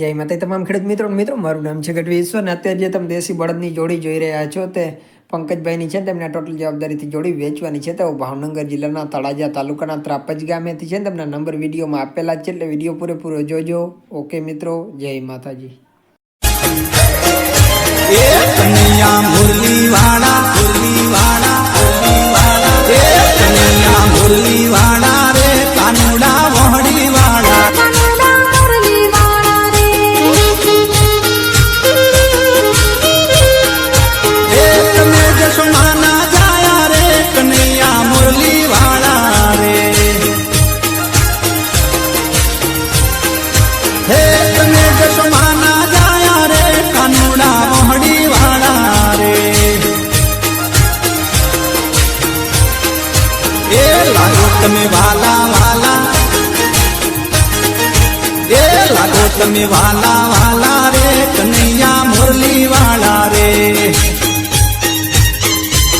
જય માતા તમામ ખેડૂત મિત્રો મિત્રો, મારું નામ છે ગઢવી ઈશ્વર અને અત્યારે જે તમે દેશી બળદની જોડી જોઈ રહ્યા છો તે પંકજભાઈની છે તેમને ટોટલ જવાબદારીથી જોડી વેચવાની છે. તેઓ ભાવનગર જિલ્લાના તળાજા તાલુકાના ત્રાપજ ગામેથી છે તેમના નંબર વિડીયોમાં આપેલા છે એટલે વીડિયો પૂરેપૂરો જોજો. ઓકે મિત્રો, જય માતાજી. એ લાગો તમે વાલા વાલા. એ લાગો તમે વાલા વાલા રે કનૈયા.